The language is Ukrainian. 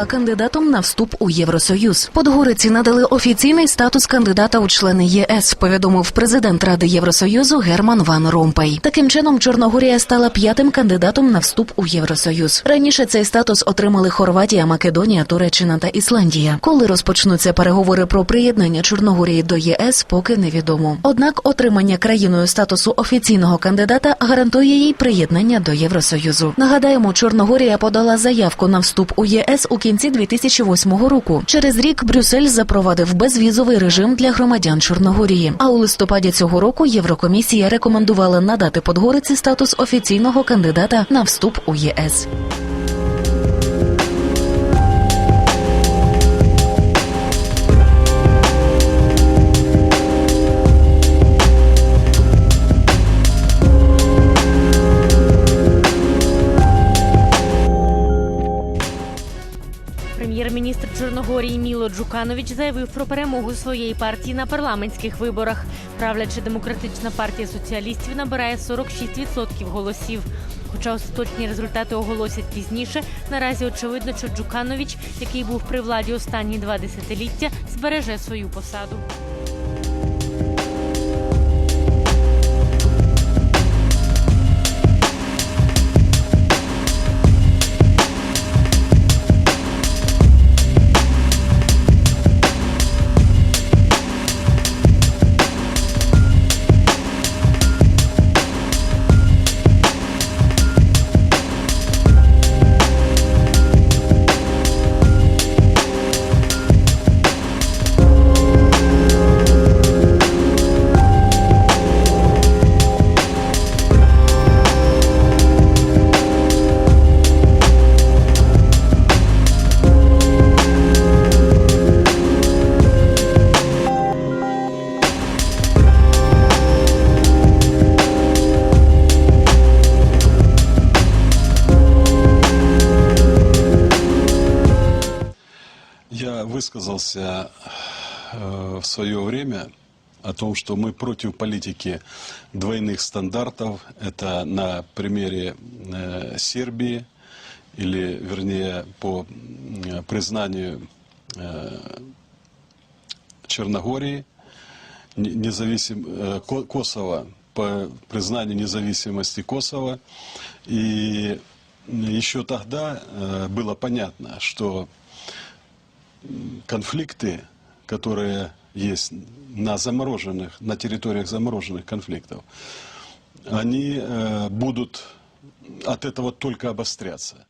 стала кандидатом на вступ у Євросоюз. Подгориці надали офіційний статус кандидата у члени ЄС. Повідомив президент Ради Євросоюзу Герман Ван Ромпей. Таким чином, Чорногорія стала п'ятим кандидатом на вступ у Євросоюз. Раніше цей статус отримали Хорватія, Македонія, Туреччина та Ісландія. Коли розпочнуться переговори про приєднання Чорногорії до ЄС, поки невідомо. Однак отримання країною статусу офіційного кандидата гарантує їй приєднання до Євросоюзу. Нагадаємо, Чорногорія подала заявку на вступ у ЄС у кінці 2008 року. Через рік Брюссель запровадив безвізовий режим для громадян Чорногорії. А у листопаді цього року Єврокомісія рекомендувала надати Подгориці статус офіційного кандидата на вступ у ЄС. Чорногорії Міло Джуканович заявив про перемогу своєї партії на парламентських виборах. Правляча демократична партія соціалістів набирає 46% голосів. Хоча остаточні результати оголосять пізніше, наразі очевидно, що Джуканович, який був при владі останні два десятиліття, збереже свою посаду. Я высказался э, в свое время о том, что мы против политики двойных стандартов. Это на примере э, Сербии, или, вернее, по м, признанию э, Черногории, не- независим, э, Ко- Косово, по признанию независимости Косово. И еще тогда э, было понятно, что конфликты, которые есть на замороженных, на территориях замороженных конфликтов, они э, будут от этого только обостряться.